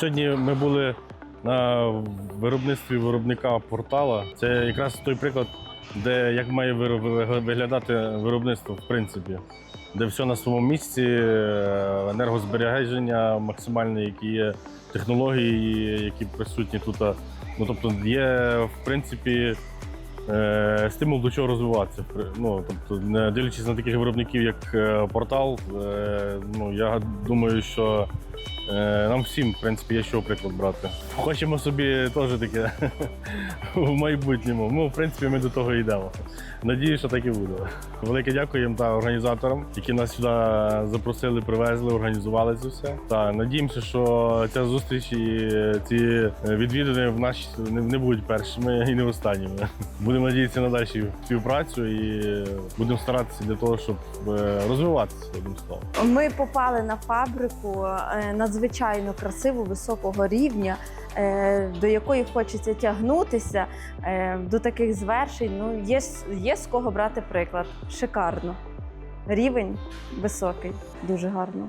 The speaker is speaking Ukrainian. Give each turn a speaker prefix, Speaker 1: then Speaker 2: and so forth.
Speaker 1: Сьогодні ми були на виробництві виробника портала. Це якраз той приклад, де як має виглядати виробництво, в принципі, де все на своєму місці, е, енергозбереження максимальне, які є технології, які присутні тут. Ну тобто є в принципі. е, Стимул до чого розвиватися. Ну, тобто, не дивлячись на таких виробників, як е, портал, ну, я думаю, що Нам всім, в принципі, є що приклад брати. Хочемо собі теж таке в майбутньому. Ну, в принципі, ми до того йдемо. Надію, що так і буде. Велике дякую їм та організаторам, які нас сюди запросили, привезли, організували це все. Та надіємося, що ця зустріч і ці відвідини в нас не, будуть першими і не останніми. Будемо надіятися на дальшу співпрацю і будемо старатися для того, щоб е, розвиватися одним словом.
Speaker 2: Ми попали на фабрику е, надзвичайно красиву, високого рівня, е, до якої хочеться тягнутися е, до таких звершень. Ну, є, є з кого брати приклад. Шикарно. Рівень високий, дуже гарно.